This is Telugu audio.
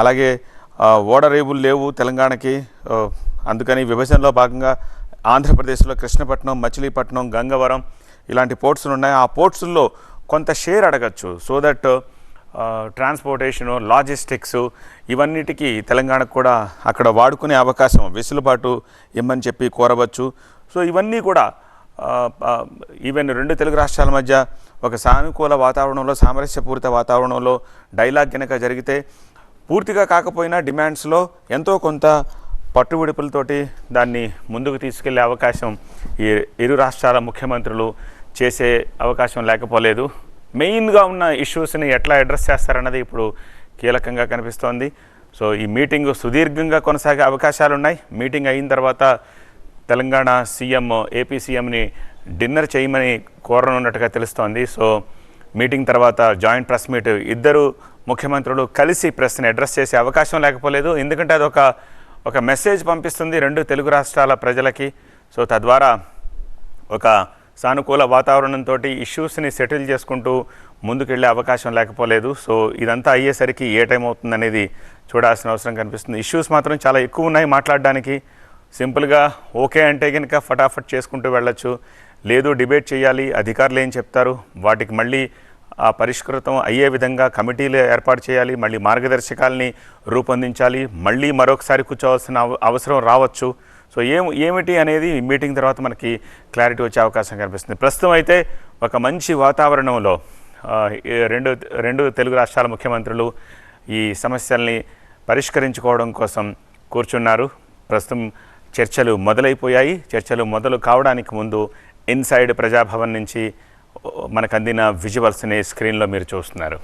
అలాగే ఓడరేవులు లేవు తెలంగాణకి. అందుకని విభజనలో భాగంగా ఆంధ్రప్రదేశ్లో కృష్ణపట్నం మచిలీపట్నం గంగవరం ఇలాంటి పోర్ట్స్లు ఉన్నాయి. ఆ పోర్ట్స్లో కొంత షేర్ అడగచ్చు. సో దట్ ట్రాన్స్పోర్టేషను లాజిస్టిక్స్ ఇవన్నిటికీ తెలంగాణకు కూడా అక్కడ వాడుకునే అవకాశం వెసులుబాటు ఇమ్మని చెప్పి కోరవచ్చు. సో ఇవన్నీ కూడా ఈవెన్ రెండు తెలుగు రాష్ట్రాల మధ్య ఒక సానుకూల వాతావరణంలో సామరస్యపూరిత వాతావరణంలో డైలాగ్ కనుక జరిగితే పూర్తిగా కాకపోయినా డిమాండ్స్లో ఎంతో కొంత పట్టువిడుపులతోటి దాన్ని ముందుకు తీసుకెళ్ళే అవకాశం ఈ ఇరు రాష్ట్రాల ముఖ్యమంత్రులు చేసే అవకాశం లేకపోలేదు. మెయిన్గా ఉన్న ఇష్యూస్ని ఎట్లా అడ్రస్ చేస్తారన్నది ఇప్పుడు కీలకంగా కనిపిస్తోంది. సో ఈ మీటింగ్ సుదీర్ఘంగా కొనసాగే అవకాశాలు ఉన్నాయి మీటింగ్ అయిన తర్వాత తెలంగాణ సీఎం ఏపీ సీఎంని డిన్నర్ చేయమని కోరనున్నట్టుగా తెలుస్తోంది. సో మీటింగ్ తర్వాత జాయింట్ ప్రెస్ మీట్ ఇద్దరు ముఖ్యమంత్రులు కలిసి ప్రెస్ని అడ్రస్ చేసే అవకాశం లేకపోలేదు. ఎందుకంటే అది ఒక ఒక మెసేజ్ పంపిస్తుంది రెండు తెలుగు రాష్ట్రాల ప్రజలకి. సో తద్వారా ఒక సానుకూల వాతావరణంతో ఇష్యూస్ని సెటిల్ చేసుకుంటూ ముందుకెళ్ళే అవకాశం లేకపోలేదు. సో ఇదంతా అయ్యేసరికి ఏ టైం అవుతుందనేది చూడాల్సిన అవసరం కనిపిస్తుంది. ఇష్యూస్ మాత్రం చాలా ఎక్కువ ఉన్నాయి మాట్లాడడానికి. సింపుల్గా ఓకే అంటే కనుక ఫటాఫట్ చేసుకుంటూ వెళ్ళొచ్చు. లేదు డిబేట్ చేయాలి అధికారులు ఏం చెప్తారు? వాటికి మళ్ళీ పరిష్కృతం అయ్యే విధంగా కమిటీలు ఏర్పాటు చేయాలి మళ్ళీ మార్గదర్శకాలని రూపొందించాలి మళ్ళీ మరొకసారి కూర్చోవాల్సిన అవ- అవసరం రావచ్చు. సో ఏం ఏమిటి అనేది మీటింగ్ తర్వాత మనకి క్లారిటీ వచ్చే అవకాశం కనిపిస్తుంది. ప్రస్తుతం అయితే ఒక మంచి వాతావరణంలో రెండు రెండు తెలుగు రాష్ట్రాల ముఖ్యమంత్రులు ఈ సమస్యల్ని పరిష్కరించుకోవడం కోసం కూర్చున్నారు. ప్రస్తుతం చర్చలు మొదలైపోయాయి. చర్చలు మొదలు కావడానికి ముందు ఇన్సైడ్ ప్రజాభవన్ నుంచి మనకు అందిన విజువల్స్ని స్క్రీన్లో మీరు చూస్తున్నారు.